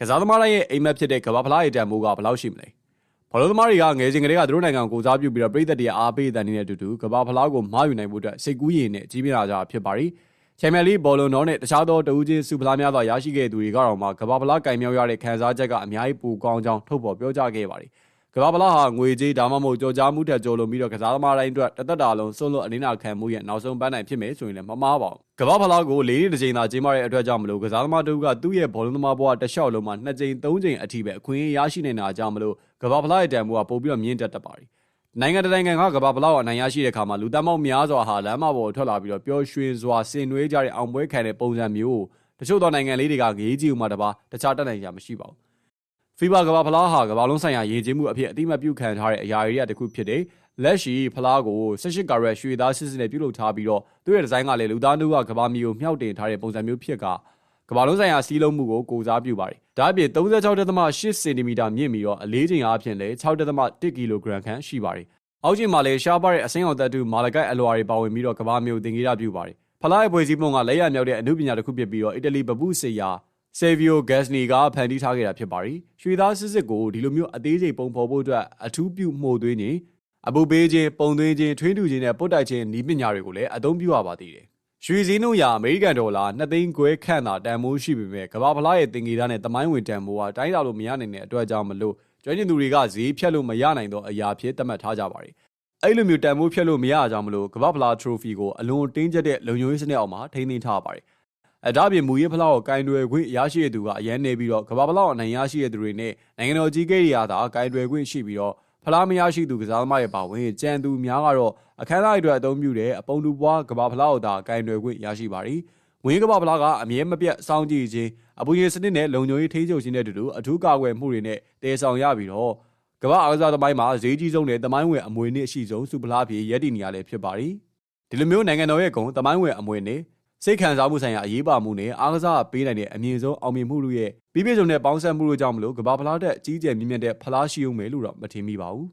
ကစားသမားတိုင်းရဲ့အိမ်မက်ဖြစ်တဲ့ကမ္ဘာဖလားရဲ့တန်ဖိုးကဘယ်လောက်ရှိမလဲဘောလုံးသမားတွေကငယ်စဉ်ကတည်းကသူတို့နိုင်ငံကိုကိုစားပြုပြီးတော့ပြည်သက်တွေအားပေးတဲ့နေတဲ့အတူတူကမ္ဘာဖလားကိုမာယူနိုင်ဖို့အတွက်စိတ်ကူးရည်နဲ့ကြီးပြင်းလာကြဖြစ်ပါရီချန်ပီယံလိဘောလုံးတော်နဲ့တခြားသောတဦးချင်းစုဖလားများစွာရရှိခဲ့တဲ့သူတွေကတော့မှကမ္ဘာဖလားကင်မြောက်ရတဲ့ခံစားချက်က အများကြီးပိုကောင်းကြောင်းထုတ်ဖော်ပြောကြားခဲ့ပါတယ် ကမ္ဘာဖလားဟာငွေကြေးဒါမှမဟုတ်ကြော်ကြားမှုထက်ကျော်လွန်ပြီးတော့ကစားသမားတိုင်းအတွက်တသက်တာလုံးစွန့်လွတ်အနည်းနာခံမှုရဲ့နောက်ဆုံးပန်းနိုင်ဖြစ်မယ်ဆိုရင်လည်းမမှားပါဘူးကမ္ဘာဖလားကို၄နှစ်တစ်ကြိမ်သာကျင်းပတဲ့အတွက်ကြောင့်မလို့ကစားသမားတို့ကသူ့ရဲ့ဘောလုံးသမားဘဝတစ်လျှောက်လုံးမှာနှစ်ကြိမ်သုံးကြိမ်အထိပဲအခွင့်အရေးရရှိနေတာကြောင့်မလို့ကမ္ဘာဖလားရဲ့တန်ဖိုးကပိုပြီးတော့မြင့်တက်တတ်ပါတယ်နိုင်ငံတနိုင်ငံကကမ္ဘာဖလားကိုအနိုင်ရရှိတဲ့အခါမှာလူသန်းပေါင်းများစွာဟာလမ်းမပေါ်ထွက်လာပြီးတော့ပျော်ရွှင်စွာဆင်နွှဲကြတဲ့အောင်ပွဲခံတဲ့ပုံစံမျိုးကိုတချို့သောနိုင်ငံလေးတွေကငေးကြည့်ဥမှာတပါတခြားတက်နိုင်ကြမရှိပါဘူး ဖီဘာကမ္ဘာဖလားဟာကမ္ဘာလုံးဆိုင်ရာရည်ကြီးမှုအဖြစ်အတိမတ်ပြုခံထားတဲ့အရာတွေတစ်ခုဖြစ်တဲ့လက်ရှိဖလားကို18ကာရက်ရွှေသားစစ်စစ်နဲ့ပြုလုပ်ထားပြီးတော့သူ့ရဲ့ဒီဇိုင်းကလည်းလူသားတို့ကကမ္ဘာမီကိုမြှောက်တင်ထားတဲ့ပုံစံမျိုးဖြစ်ကကမ္ဘာလုံးဆိုင်ရာစီးလုံးမှုကိုကိုစားပြုပါတယ်။ဒါအပြင်36.8စင်တီမီတာမြင့်ပြီးတော့အလေးချိန်အားဖြင့်လည်း6.1ကီလိုဂရမ်ခန့်ရှိပါတယ်။အောက်ကျင်းမှာလည်းရှားပါတဲ့အစိမ်းအောင်သက်တူမာလကိုက်အလွာတွေပါဝင်ပြီးတော့ကမ္ဘာမျိုးတင်ကြီးရပြုပါတယ်။ဖလားရဲ့ပွဲစည်းပုံကလက်ရမြောက်တဲ့အမှုပညာတစ်ခုဖြစ်ပြီးတော့အီတလီဗပုစေယာ ဆေဗီယိုဂက်စနီကဖန်တီးထားခဲ့တာဖြစ်ပါတယ်။ရွှေသားစစ်စစ်ကိုဒီလိုမျိုးအသေးစိတ်ပုံဖော်ဖို့အတွက်အထူးပြုမှုသွင်းနေအပူပေးခြင်းပုံသွင်းခြင်းထွေးတူခြင်းနဲ့ပုတ်တိုက်ခြင်းဤပညာတွေကိုလည်းအသုံးပြုရပါသေးတယ်။ရွှေစည်းနှုန်းရာအမေရိကန်ဒေါ်လာ2သိန်းခွဲခန့်သာတန်ဖိုးရှိပေမဲ့ကမ္ဘာဖလားရဲ့တင်ကြီးသားနဲ့တမိုင်းဝင်တန်ဖိုးကတိုင်းတာလို့မရနိုင်တဲ့အတွက်ကြောင့်မလို့ကျွမ်းကျင်သူတွေကဈေးဖြတ်လို့မရနိုင်သောအရာဖြစ်သတ်မှတ်ထားကြပါတယ်။အဲ့လိုမျိုးတန်ဖိုးဖြတ်လို့မရကြမလို့ကမ္ဘာဖလား trophy ကိုအလွန်တင်းကျပ်တဲ့လုံခြုံရေးစနစ်အောက်မှာထိန်းသိမ်းထားပါတယ်။ အဲဒါပြင်မူရေးဖလားကိုကင်တွယ်ခွင့်ရရှိတဲ့သူကအရန်နေပြီးတော့ကမ္ဘာဖလားအနိုင်ရရှိတဲ့သူတွေနဲ့နိုင်ငံတော်ကြီးကိရိယာသာကင်တွယ်ခွင့်ရှိပြီးတော့ဖလားမရရှိသူကစားသမားရဲ့ပါဝင်ကြံသူများကတော့အခမ်းအနားအတွက်အသုံးပြုတဲ့အပုံတူပွားကမ္ဘာဖလားကိုသာကင်တွယ်ခွင့်ရရှိပါတယ်။ဝင်းကမ္ဘာဖလားကအမြဲမပြတ်စောင့်ကြည့်ခြင်းအပူရင်စနစ်နဲ့လုံခြုံရေးထိန်းချုပ်ခြင်းတဲ့တူတူအထူးကာကွယ်မှုတွေနဲ့တည်ဆောင်ရပြီးတော့ကမ္ဘာအားကစားသမိုင်းမှာဈေးကြီးဆုံးနဲ့တမိုင်းဝင်အမွေနှစ်အရှိဆုံးစူပလာပြေရည်တည်နေရလဲဖြစ်ပါတယ်။ဒီလိုမျိုးနိုင်ငံတော်ရဲ့ဂုဏ်တမိုင်းဝင်အမွေနဲ့ စိတ်ခံစားမှုဆိုင်ရာအရေးပါမှုနဲ့အားကစားပေးနိုင်တဲ့အမြင့်ဆုံးအောင်မြင်မှုတို့ရဲ့ပြီးပြည့်စုံတဲ့ပေါင်းစပ်မှုတို့ကြောင့်မလို့ကမ္ဘာဖလားတက်ကြီးကျယ်မြင့်မြတ်တဲ့ဖလားရှိုံမယ်လို့တော့မထင်မိပါဘူး